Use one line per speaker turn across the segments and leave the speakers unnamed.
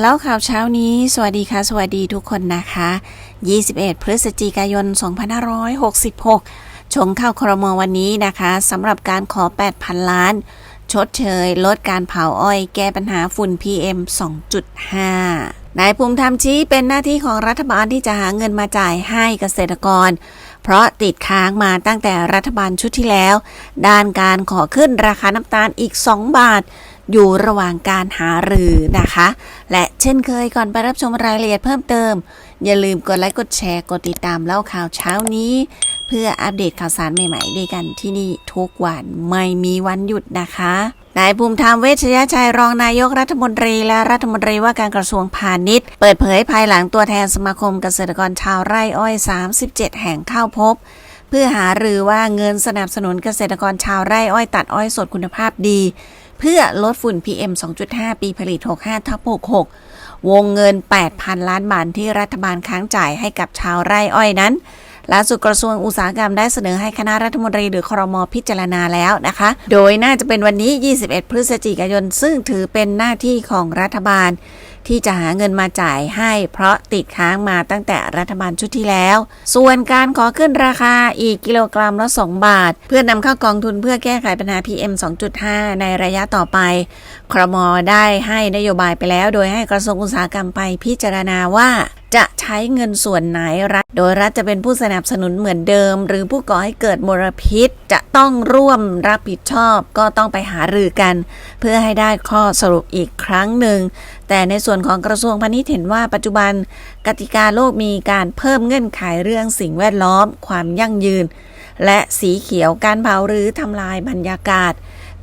แล้วข่าวเช้านี้ สวัสดีค่ะ สวัสดีทุกคนนะคะ 21 พฤศจิกายน 2566 ชงเข้าครมวันนี้นะคะสำหรับการขอ 8,000 ล้าน ชดเชย ลดการเผาอ้อย แก้ปัญหาฝุ่น PM 2.5 นายภูมิธรรมชี้เป็นหน้าที่ของรัฐบาลที่จะหาเงินมาจ่ายให้เกษตรกร เพราะติดค้างมาตั้งแต่รัฐบาลชุดที่แล้ว ด้านการขอขึ้นราคาน้ำตาลอีก 2 บาท อยู่ระหว่างการหารือนะคะ และเช่นเคยก่อนไปรับชมรายละเอียดเพิ่มเติม อย่าลืมกดไลค์กดแชร์กดติดตามเล่าข่าวเช้านี้ เพื่ออัปเดตข่าวสารใหม่ๆด้วยกันที่นี่ทุกวันไม่มีวันหยุดนะคะนายภูมิธรรมเวชยชัยรองนายกรัฐมนตรีและรัฐมนตรีว่าการกระทรวงพาณิชย์ เปิดเผยภายหลังตัวแทนสมาคมเกษตรกรชาวไร่อ้อย 37 แห่งเข้าพบ เพื่อหารือว่าเงินสนับสนุนเกษตรกรชาวไร่อ้อยตัดอ้อยสดคุณภาพดี เพื่อลดฝุ่น PM 2.5 ปีผลิต 65ทับ66 วงเงิน 8,000 ล้านบาทที่รัฐบาลค้างจ่ายให้กับชาวไร่อ้อยนั้น ล่าสุดกระทรวงอุตสาหกรรมได้เสนอให้คณะรัฐมนตรีหรือครมพิจารณาแล้วนะคะ โดยน่าจะเป็นวันนี้ 21 พฤศจิกายน ซึ่งถือเป็นหน้าที่ของรัฐบาล ที่จะหาเงินมาจ่ายให้ เพราะติดค้างมาตั้งแต่รัฐบาลชุดที่แล้ว ส่วนการขอขึ้นราคาอีกกิโลกรัมละ 2 บาท เพื่อนำเข้ากองทุนเพื่อแก้ไขปัญหา PM 2.5 ในระยะต่อไป ครมได้ให้นโยบายไปแล้ว โดยให้กระทรวงอุตสาหกรรมไปพิจารณาว่า จะใช้เงินส่วนไหนรัฐ โดยรัฐจะเป็นผู้สนับสนุนเหมือนเดิม หรือผู้ก่อให้เกิดมลพิษจะต้องร่วมรับผิดชอบก็ต้องไปหารือกัน เพื่อให้ได้ข้อสรุปอีกครั้งหนึ่ง แต่ในส่วนของกระทรวงพาณิชย์เห็นว่าปัจจุบันกติกาโลกมีการเพิ่มเงื่อนไขเรื่องสิ่งแวดล้อม ความยั่งยืน และสีเขียวการเผาหรือทำลายบรรยากาศ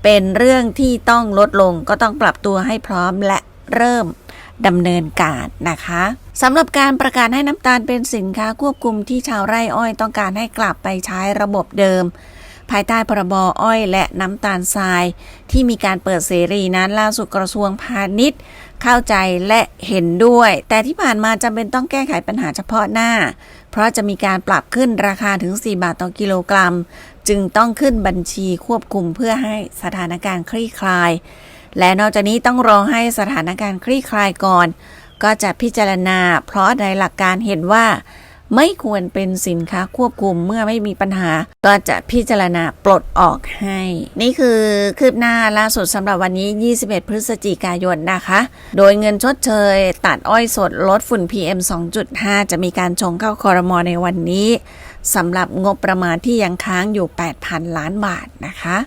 เป็นเรื่องที่ต้องลดลงก็ต้องปรับตัวให้พร้อมและ เริ่มดำเนินการนะคะสำหรับการประกาศให้น้ำตาลเป็นสินค้าควบคุมที่ชาวไร่อ้อยต้องการให้กลับไปใช้ระบบเดิม ภายใต้พรบอ้อยและน้ำตาลทราย ที่มีการเปิดเสรีนั้นล่าสุดกระทรวงพาณิชย์ เข้าใจและเห็นด้วย แต่ที่ผ่านมาจำเป็นต้องแก้ไขปัญหาเฉพาะหน้า เพราะจะมีการปรับขึ้นราคาถึง 4 บาทต่อกิโลกรัม จึงต้องขึ้นบัญชีควบคุมเพื่อให้สถานการณ์คลี่คลาย และนอกจากนี้ต้องรอให้สถานการณ์คลี่คลายก่อน ก็จะพิจารณา เพราะในหลักการเห็นว่า ไม่ควรเป็นสินค้าควบคุมเมื่อไม่มีปัญหา ก็จะพิจารณาปลดออกให้ นี่คือคืบหน้าล่าสุดสำหรับวันนี้ 21 พฤศจิกายนนะคะ โดยเงินชดเชย ตัดอ้อยสดลดฝุ่น PM 2.5 จะมีการชงเข้าคอรมอในวันนี้สำหรับงบประมาณที่ยังค้างอยู่ 8,000 ล้านบาทนะคะ